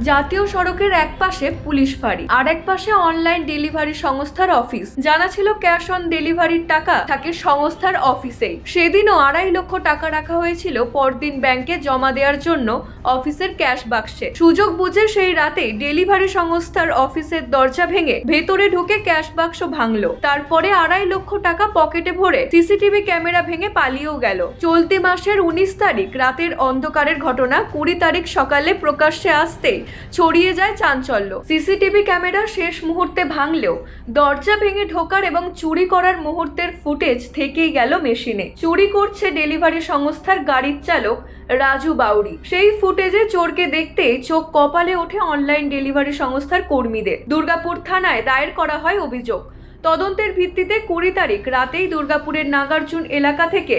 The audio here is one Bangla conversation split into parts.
জাতীয় সড়কের এক পাশে পুলিশ ফাঁড়ি, আর এক পাশে অনলাইন ডেলিভারি সংস্থার অফিস জানা ছিল ক্যাশ অন ডেলিভারির টাকা থাকে সংস্থার অফিসে সেদিনও আড়াই লক্ষ টাকা রাখা হয়েছিল পরদিন ব্যাংকে জমা দেওয়ার জন্য অফিসের ক্যাশ বাক্সে সুযোগ বুঝে সেই রাতেই ডেলিভারি সংস্থার অফিসের দরজা ভেঙে ভেতরে ঢুকে ক্যাশ বাক্স ভাঙলো। তারপরে আড়াই লক্ষ টাকা পকেটে ভরে সিসিটিভি ক্যামেরা ভেঙে পালিয়েও গেল। চলতি মাসের উনিশ তারিখ রাতের অন্ধকারের ঘটনা কুড়ি তারিখ সকালে প্রকাশ্যে আসতেই ছড়িয়ে যায় চাঞ্চল্য। সিসিটিভি ক্যামেরা শেষ মুহূর্তে ভাঙলেও, দরজা ভেঙে ঢোকার এবং চুরি করার মুহূর্তের ফুটেজ থেকেই গেল মেশিনে। চুরি করছে ডেলিভারি সংস্থার গাড়ির চালক রাজু বাউরি সেই ফুটেজে চোরকে দেখতে চোখ কপালে ওঠে অনলাইন ডেলিভারি সংস্থার কর্মীদের। দুর্গাপুর থানায় দায়ের করা হয় অভিযোগ। তদন্তের ভিত্তিতে কুড়ি তারিখ রাতেই দুর্গাপুরের নাগার্জুন এলাকা থেকে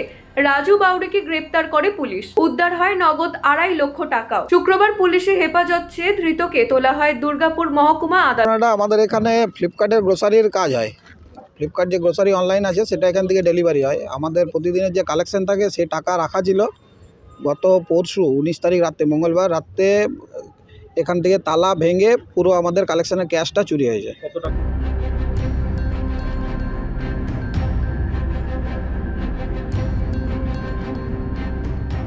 রাজু বাউরিকে গ্রেপ্তার করে পুলিশ। উদ্ধার হয় নগদ আড়াই লক্ষ টাকাও। শুক্রবার পুলিশে হেফাজত চেয়ে ধৃতকে তোলা হয় দুর্গাপুর মহকুমা আদালত। আমাদের এখানে ফ্লিপকার্টের গ্রোসারির কাজ হয়। ফ্লিপকার্ট যে গ্রোসারি অনলাইন আছে সেটা এখান থেকে ডেলিভারি হয়। আমাদের প্রতিদিনের যে কালেকশন থাকে সে টাকা রাখা ছিল গত পরশু উনিশ তারিখ রাত্রে মঙ্গলবার রাত্রে এখান থেকে তালা ভেঙে পুরো আমাদের কালেকশনের ক্যাশটা চুরি হয়েছে।